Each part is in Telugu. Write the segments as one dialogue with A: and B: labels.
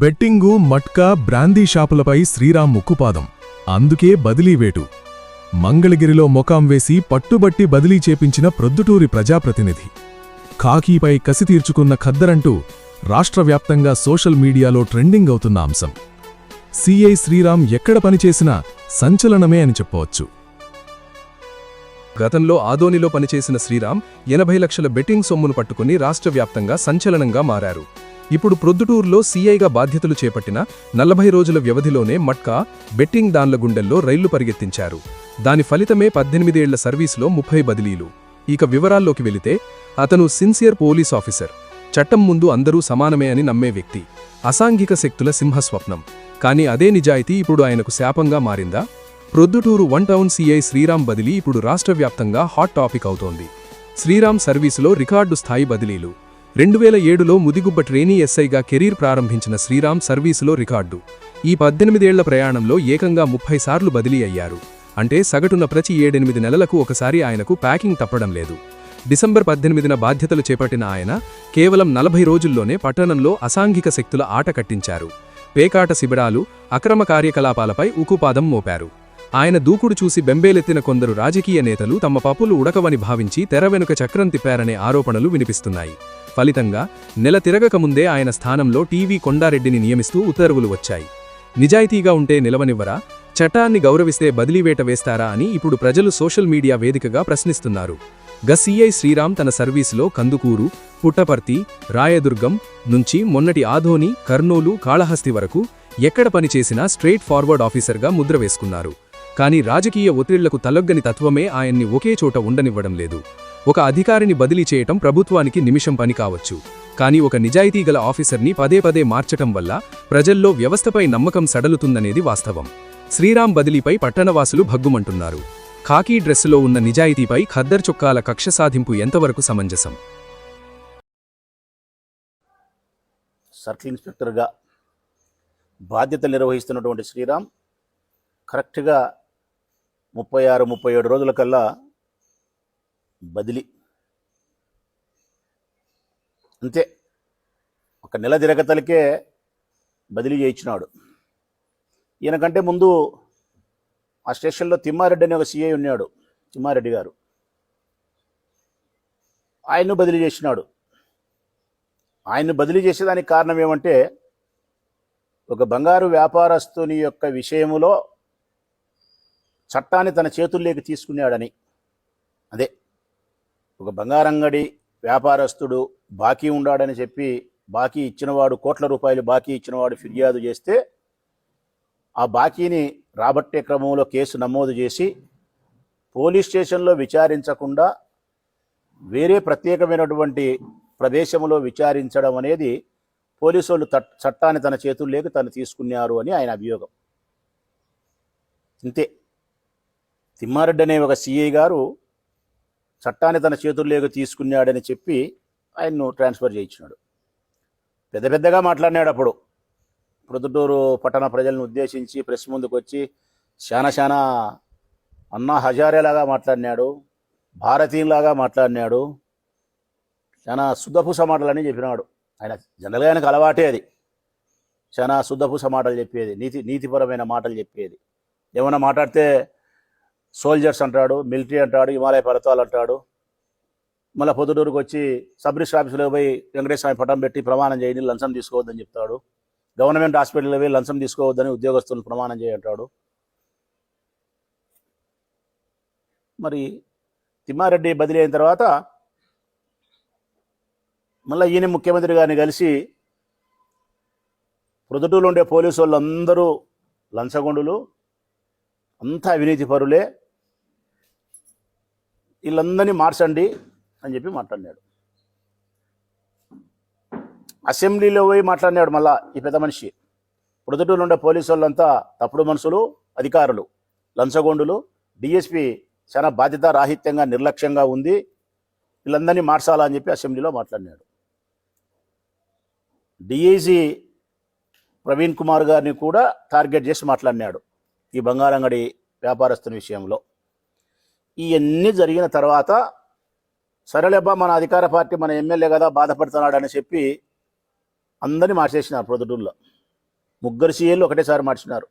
A: బెట్టింగు మట్కా బ్రాందీ షాపులపై శ్రీరామ్ ముక్కుపాదం అందుకే బదిలీ వేటు. మంగళగిరిలో మొకాం వేసి పట్టుబట్టి బదిలీ చేపించిన ప్రొద్దుటూరి ప్రజాప్రతినిధి. ఖాకీపై కసి తీర్చుకున్న ఖద్దరంటూ రాష్ట్ర వ్యాప్తంగా సోషల్ మీడియాలో ట్రెండింగ్ అవుతున్న అంశం. సిఐ శ్రీరామ్ ఎక్కడ పనిచేసినా సంచలనమే అని చెప్పవచ్చు.
B: గతంలో ఆదోనిలో పనిచేసిన శ్రీరామ్ ఎనభై లక్షల బెట్టింగ్ సొమ్మును పట్టుకుని రాష్ట్ర వ్యాప్తంగా సంచలనంగా మారారు. ఇప్పుడు ప్రొద్దుటూరులో సీఐగా బాధ్యతలు చేపట్టిన నలభై రోజుల వ్యవధిలోనే మట్కా బెట్టింగ్ దాన్ల గుండెల్లో రైళ్ళు పరిగెత్తించారు. దాని ఫలితమే పద్దెనిమిదేళ్ళ సర్వీసులో ముప్పై బదిలీలు. ఇక వివరాల్లోకి వెళితే అతను సిన్సియర్ పోలీస్ ఆఫీసర్. చట్టం ముందు అందరూ సమానమే అని నమ్మే వ్యక్తి. అసాంఘిక శక్తుల సింహస్వప్నం. కానీ అదే నిజాయితీ ఇప్పుడు ఆయనకు శాపంగా మారిందా? Proddatur one town CI Sriram బదిలీ ఇప్పుడు రాష్ట్ర వ్యాప్తంగా హాట్ టాపిక్ అవుతోంది. శ్రీరామ్ సర్వీసులో రికార్డు స్థాయి బదిలీలు. రెండు వేల ఏడులో ముదిగుబ్బ ట్రేనీ ఎస్ఐగా కెరీర్ ప్రారంభించిన శ్రీరామ్ సర్వీసులో రికార్డు. ఈ పద్దెనిమిదేళ్ళ ప్రయాణంలో ఏకంగా ముప్పై సార్లు బదిలీ అయ్యారు. అంటే సగటున ప్రతి ఏడెనిమిది నెలలకు ఒకసారి ఆయనకు ప్యాకింగ్ తప్పడం లేదు. డిసెంబర్ పద్దెనిమిదిన బాధ్యతలు చేపట్టిన ఆయన కేవలం నలభై రోజుల్లోనే పట్టణంలో అసాంఘిక శక్తుల ఆట కట్టించారు. పేకాట శిబిరాలు అక్రమ కార్యకలాపాలపై ఉకుపాదం మోపారు. ఆయన దూకుడు చూసి బెంబేలెత్తిన కొందరు రాజకీయ నేతలు తమ పప్పులు ఉడకవని భావించి తెర వెనుక చక్రం తిప్పారనే ఆరోపణలు వినిపిస్తున్నాయి. ఫలితంగా నెల తిరగకముందే ఆయన స్థానంలో టీవీ కొండారెడ్డిని నియమిస్తూ ఉత్తర్వులు వచ్చాయి. నిజాయితీగా ఉంటే నిలవనివ్వరా? చట్టాన్ని గౌరవిస్తే బదిలీవేట వేస్తారా అని ఇప్పుడు ప్రజలు సోషల్ మీడియా వేదికగా ప్రశ్నిస్తున్నారు. గసీఐ శ్రీరామ్ తన సర్వీసులో కందుకూరు పుట్టపర్తి రాయదుర్గం నుంచి మొన్నటి ఆధోని కర్నూలు కాళహస్తి వరకు ఎక్కడ పనిచేసినా స్ట్రెయిట్ ఫార్వర్డ్ ఆఫీసర్గా ముద్ర వేసుకున్నారు. కానీ రాజకీయ ఒత్తిళ్ళకు తలొగ్గని తత్వమే ఆయన్ని ఒకే చోట ఉండనివ్వడం లేదు. ఒక అధికారిని బదిలీ చేయటం ప్రభుత్వానికి నిమిషం పని కావచ్చు. కానీ ఒక నిజాయితీగల ఆఫీసర్ని పదే పదే మార్చటం వల్ల ప్రజల్లో వ్యవస్థపై నమ్మకం సడలుతుందనేది వాస్తవం. శ్రీరామ్ బదిలీపై పట్టణవాసులు భగ్గుమంటున్నారు. ఖాకీ డ్రెస్సులో ఉన్న నిజాయితీపై ఖద్దర్ చొక్కాల కక్ష సాధింపు ఎంతవరకు సమంజసం?
C: సర్కిల్ ఇన్స్పెక్టర్గా బాధ్యతలు నిర్వహిస్తున్నటువంటి శ్రీరామ్ కరెక్ట్గా ముప్పై ఆరు ముప్పై ఏడు రోజుల కల్లా బదిలీ. అంతే. ఒక నెల తిరగతలకే బదిలీ చేయించినాడు ఈయనకంటే ముందు ఆ స్టేషన్లో తిమ్మారెడ్డి అనే ఒక సీఐ ఉన్నాడు తిమ్మారెడ్డి గారు. ఆయన్ను బదిలీ చేసినాడు. ఆయన్ను బదిలీ చేసేదానికి కారణం ఏమంటే ఒక బంగారు వ్యాపారస్తుని యొక్క విషయములో చట్టాన్ని తన చేతుల్లోకి తీసుకున్నాడని. అదే ఒక బంగారంగడి వ్యాపారస్తుడు బాకీ ఉండాడని చెప్పి బాకీ ఇచ్చినవాడు కోట్ల రూపాయలు బాకీ ఇచ్చినవాడు ఫిర్యాదు చేస్తే ఆ బాకీని రాబట్టే క్రమంలో కేసు నమోదు చేసి పోలీస్ స్టేషన్లో విచారించకుండా వేరే ప్రత్యేకమైనటువంటి ప్రదేశంలో విచారించడం అనేది పోలీసు వాళ్ళు చట్టాన్ని తన చేతుల్లోకి తను తీసుకున్నారు అని ఆయన అభియోగం. ఇంతే. తిమ్మారెడ్డి అనే ఒక సిఐ గారు చట్టాన్ని తన చేతుల్లోకి తీసుకున్నాడని చెప్పి ఆయన్ను ట్రాన్స్ఫర్ చేయించినాడు. పెద్ద పెద్దగా మాట్లాడినాడు అప్పుడు. ప్రొద్దుటూరు పట్టణ ప్రజలను ఉద్దేశించి ప్రెస్ ముందుకు వచ్చి శానా శానా అన్నా హజారేలాగా మాట్లాడినాడు భారతీయులాగా మాట్లాడినాడు చాలా శుద్ధపూస మాటలని చెప్పినాడు. ఆయన జనరల్గా ఆయనకు అలవాటే అది. చాలా శుద్ధపూస మాటలు చెప్పేది నీతి నీతిపరమైన మాటలు చెప్పేది. ఏమైనా మాట్లాడితే సోల్జర్స్ అంటాడు మిలిటరీ అంటాడు హిమాలయ పర్వతాలు అంటాడు. మళ్ళీ పొద్దుటూరుకు వచ్చి సబ్ రిజిస్టర్ ఆఫీసులో పోయి వెంకటేశ్వర స్వామి పటం పెట్టి ప్రమాణం చేయండి లంచం తీసుకోవద్దని చెప్తాడు. గవర్నమెంట్ హాస్పిటల్లో పోయి లంచం తీసుకోవద్దని ఉద్యోగస్తులను ప్రమాణం చేయంటాడు మరి తిమ్మారెడ్డి బదిలీ అయిన తర్వాత మళ్ళీ ఈయన ముఖ్యమంత్రి గారిని కలిసి ప్రొద్దుటూరులో ఉండే పోలీసు వాళ్ళు అందరూ లంచగొండులు అంతా అవినీతి పరులే. వీళ్ళందరినీ మార్చండి అని చెప్పి మాట్లాడినాడు. అసెంబ్లీలో పోయి మాట్లాడినాడు మళ్ళా ఈ పెద్ద మనిషి. ప్రొద్దుటూరులో ఉండే పోలీసు వాళ్ళంతా తప్పుడు మనుషులు అధికారులు లంచగొండులు డిఎస్పి చాలా బాధ్యత రాహిత్యంగా నిర్లక్ష్యంగా ఉంది. వీళ్ళందరినీ మార్చాలా అని చెప్పి అసెంబ్లీలో మాట్లాడినాడు. డిఐజీ ప్రవీణ్ కుమార్ గారిని కూడా టార్గెట్ చేసి మాట్లాడినాడు ఈ బంగారంగడి వ్యాపారస్తుని విషయంలో. ఇవన్నీ జరిగిన తర్వాత సరేలేబ్బా మన అధికార పార్టీ మన ఎమ్మెల్యే కదా బాధపడుతున్నాడని చెప్పి అందరినీ మార్చేసినారు ప్రొద్దుటూరులో. ముగ్గురు సీఏలు ఒకటేసారి మార్చినారు.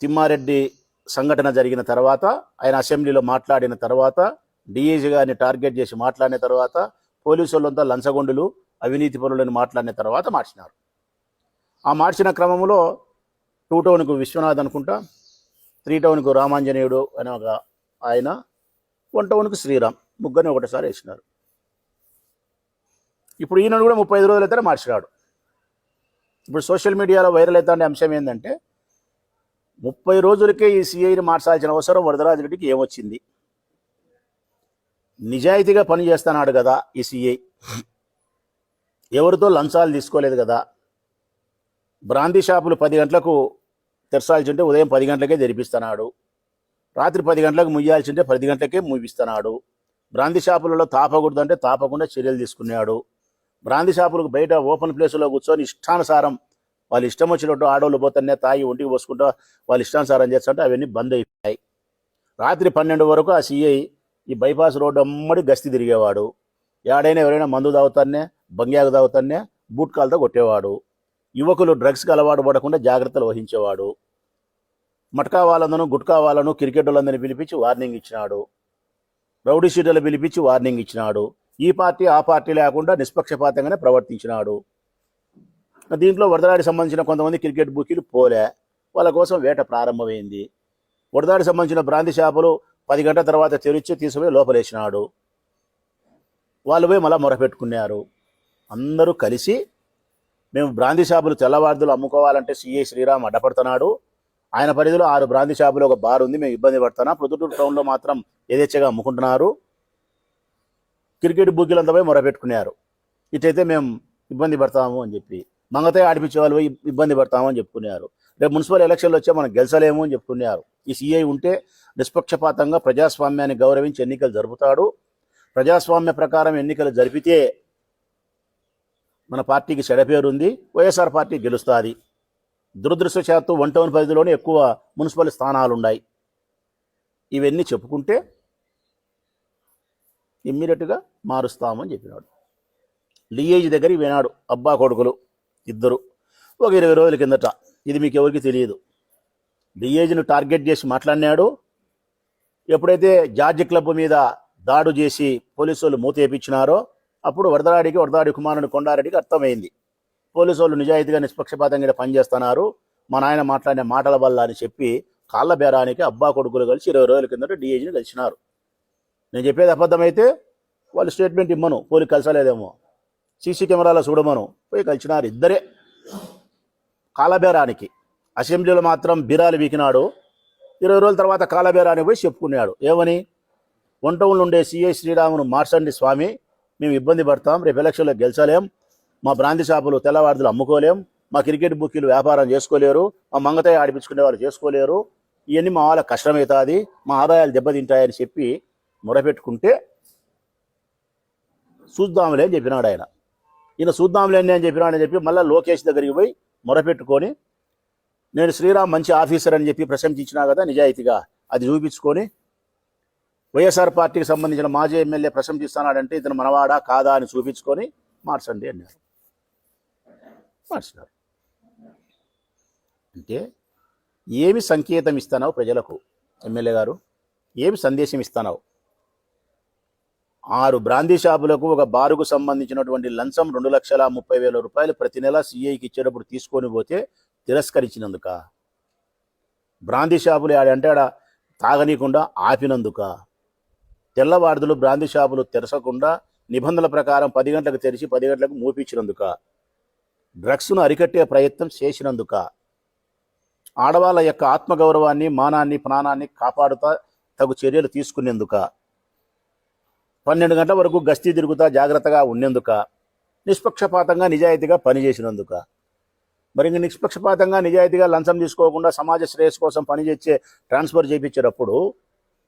C: తిమ్మారెడ్డి సంఘటన జరిగిన తర్వాత ఆయన అసెంబ్లీలో మాట్లాడిన తర్వాత డిఏజీ గారిని టార్గెట్ చేసి మాట్లాడిన తర్వాత పోలీసు వాళ్ళంతా లంచగొండులు అవినీతి పరులని మాట్లాడిన తర్వాత మార్చినారు. ఆ మార్చిన క్రమంలో టూ టౌన్కు విశ్వనాథ్ అనుకుంటా త్రీ టౌన్కు రామాంజనేయుడు అనే ఒక ఆయన వన్ టౌన్కు శ్రీరామ్ ముగ్గురిని ఒకటేసారి వేసినారు. ఇప్పుడు ఈయన కూడా ముప్పై ఐదు రోజులు అయితేనే మార్చిరాడు ఇప్పుడు సోషల్ మీడియాలో వైరల్ అవుతున్న అంశం ఏంటంటే ముప్పై రోజులకే ఈ సిఐని మార్చాల్సిన అవసరం వరదరాజరెడ్డికి ఏమొచ్చింది? నిజాయితీగా పని చేస్తున్నాడు కదా ఈ సిఐ. ఎవరితో లంచాలు తీసుకోలేదు కదా? బ్రాందీ షాపులు పది గంటలకు తెరచాల్సింటే ఉదయం పది గంటలకే తెరిపిస్తున్నాడు రాత్రి పది గంటలకు ముయ్యాల్సింటే పది గంటలకే ముగిస్తున్నాడు బ్రాందీ షాపులలో తాపకూడదంటే తాపకుండా చర్యలు తీసుకున్నాడు. బ్రాందీ షాపులకు బయట ఓపెన్ ప్లేసులో కూర్చొని ఇష్టానుసారం వాళ్ళు ఇష్టం వచ్చినట్టు ఆడవాళ్ళు పోతేనే తాగి ఒంటికి పోసుకుంటూ వాళ్ళు ఇష్టానుసారం చేస్తుంటే అవన్నీ బంద్ అయిపోయాయి. రాత్రి పన్నెండు వరకు ఆ సిఐ ఈ బైపాస్ రోడ్డు అమ్మడి గస్తీ తిరిగేవాడు. ఏడైనా ఎవరైనా మందు తాగుతానే బంగ్యాకు తాగుతానే బూట్కాలతో కొట్టేవాడు. యువకులు డ్రగ్స్కి అలవాటు పడకుండా జాగ్రత్తలు వహించేవాడు. మట్కా వాళ్ళందరూ గుట్కా వాళ్ళను క్రికెట్ వాళ్ళందరినీ పిలిపించి వార్నింగ్ ఇచ్చినాడు. రౌడీ షీటర్లు పిలిపించి వార్నింగ్ ఇచ్చినాడు. ఈ పార్టీ ఆ పార్టీ లేకుండా నిష్పక్షపాతంగానే ప్రవర్తించినాడు. దీంట్లో వరదలాడికి సంబంధించిన కొంతమంది క్రికెట్ బుకీలు పోలే. వాళ్ళ కోసం వేట ప్రారంభమైంది. వరదాడికి సంబంధించిన బ్రాంతి చేపలు పది గంటల తర్వాత తెరిచి తీసుకుపోయి లోపలేసినాడు. వాళ్ళు పోయి మళ్ళీ మొరపెట్టుకున్నారు. అందరూ కలిసి మేము బ్రాంతి షాపులు తెల్లవార్దులు అమ్ముకోవాలంటే సిఐ శ్రీరామ్ అడ్డపడుతున్నాడు. ఆయన పరిధిలో ఆరు బ్రాంతి షాపులు ఒక బార్ ఉంది. మేము ఇబ్బంది పడుతున్నాం. ప్రొద్దుటూరు టౌన్లో మాత్రం యథేచ్ఛగా అమ్ముకుంటున్నారు క్రికెట్ బుగ్గీలంతా పోయి మొరపెట్టుకున్నారు. ఇటైతే మేము ఇబ్బంది పడతాము అని చెప్పి మంగతే ఆడిపించే వాళ్ళు పోయి ఇబ్బంది పడతాము అని చెప్పుకున్నారు. రేపు మున్సిపల్ ఎలక్షన్లు వచ్చే మనం గెలిచలేము అని చెప్పుకున్నారు. ఈ సీఐ ఉంటే నిష్పక్షపాతంగా ప్రజాస్వామ్యాన్ని గౌరవించి ఎన్నికలు జరుపుతాడు. ప్రజాస్వామ్య ప్రకారం ఎన్నికలు జరిపితే మన పార్టీకి చెడపేరుంది వైఎస్ఆర్ పార్టీ గెలుస్తుంది. దురదృష్టశాత్తు వన్ టౌన్ పరిధిలోనే ఎక్కువ మున్సిపల్ స్థానాలు ఉన్నాయి ఇవన్నీ చెప్పుకుంటే ఇమ్మీడియట్గా మారుస్తామని చెప్పినాడు. లియేజ్ దగ్గరికి వినాడు అబ్బా కొడుకులు ఇద్దరు. ఒక ఇరవై రోజుల కిందట. ఇది మీకు ఎవరికి తెలియదు. లియేజ్ను టార్గెట్ చేసి మాట్లాడినాడు. ఎప్పుడైతే జార్జ్ క్లబ్ మీద దాడు చేసి పోలీసు వాళ్ళు మూతేపించినారో అప్పుడు వరదరాడికి వరదాడి కుమారుని కొండారెడ్డికి అర్థమైంది. పోలీసు వాళ్ళు నిజాయితీగా నిష్పక్షపాతంగా పనిచేస్తున్నారు. మా నాయన మాట్లాడిన మాటల వల్ల అని చెప్పి కాళ్ళ బేరానికి అబ్బా కొడుకులు కలిసి ఇరవై రోజుల కిందట డిఐజీని కలిసినారు. నేను చెప్పేది అబద్ధమైతే వాళ్ళు స్టేట్మెంట్ ఇమ్మను పోలీసు కలిసలేదేమో. సీసీ కెమెరాలో చూడమను పోయి కలిసినారు ఇద్దరే. కాలబేరానికి అసెంబ్లీలో మాత్రం బిరాలు వీకినాడు. ఇరవై రోజుల తర్వాత కాలబేరానికి పోయి చెప్పుకున్నాడు. ఏమని? వంటవులు ఉండే సిఐ శ్రీరామును మార్చండి స్వామి మేము ఇబ్బంది పడతాం రేపు ఎలక్షన్లో గెలిచలేం. మా బ్రాంతి షాపులు తెల్లవారుదులు అమ్ముకోలేం మా క్రికెట్ బుక్కీలు వ్యాపారం చేసుకోలేరు మా మంగతాయి ఆడిపించుకునే వాళ్ళు చేసుకోలేరు. ఇవన్నీ మా వాళ్ళ కష్టమవుతుంది మా ఆదాయాలు దెబ్బతింటాయని చెప్పి మొరపెట్టుకుంటే చూద్దాంలే అని చెప్పినాడు ఆయన. ఈయన చూద్దాంలే అని చెప్పినాడని చెప్పి మళ్ళీ లోకేష్ దగ్గరికి పోయి మొరపెట్టుకొని నేను శ్రీరామ్ మంచి ఆఫీసర్ అని చెప్పి ప్రశంసించినా కదా నిజాయితీగా అది చూపించుకొని వైఎస్ఆర్ పార్టీకి సంబంధించిన మాజీ ఎమ్మెల్యే ప్రశంసిస్తున్నాడంటే ఇతను మనవాడా కాదా అని చూపించుకొని మార్చండి అన్నారు. మార్చినారు అంటే ఏమి సంకేతం ఇస్తున్నావు ప్రజలకు ఎమ్మెల్యే గారు ఏమి సందేశం ఇస్తున్నావు ఆరు బ్రాందీ షాపులకు ఒక బారుకు సంబంధించినటువంటి లంచం రెండు లక్షల ముప్పై వేల రూపాయలు ప్రతి నెల సీఐకి ఇచ్చేటప్పుడు తీసుకొని పోతే తిరస్కరించినందుక? బ్రాందీ షాపులు ఆడంటే ఆడ తాగనీయకుండా ఆపినందుక? తెల్లవారుదులు బ్రాందీ షాపులు తెరచకుండా నిబంధనల ప్రకారం పది గంటలకు తెరిచి పది గంటలకు మూపించినందుక డ్రగ్స్ను అరికట్టే ప్రయత్నం చేసినందుక ఆడవాళ్ళ యొక్క ఆత్మగౌరవాన్ని మానాన్ని ప్రాణాన్ని కాపాడుతా తగు చర్యలు తీసుకునేందుక పన్నెండు గంటల వరకు గస్తీ తిరుగుతా జాగ్రత్తగా ఉండేందుక నిష్పక్షపాతంగా నిజాయితీగా పనిచేసినందుక. మరి ఇంక నిష్పక్షపాతంగా నిజాయితీగా లంచం తీసుకోకుండా సమాజ శ్రేయస్ కోసం పనిచేసే ట్రాన్స్ఫర్ చేయించేటప్పుడు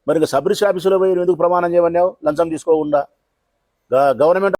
C: మరి ఇంక సబ్ ఆఫీసులో పోయి ఎందుకు ప్రమాణం చేయమన్నావు? లంచం తీసుకోకుండా. గవర్నమెంట్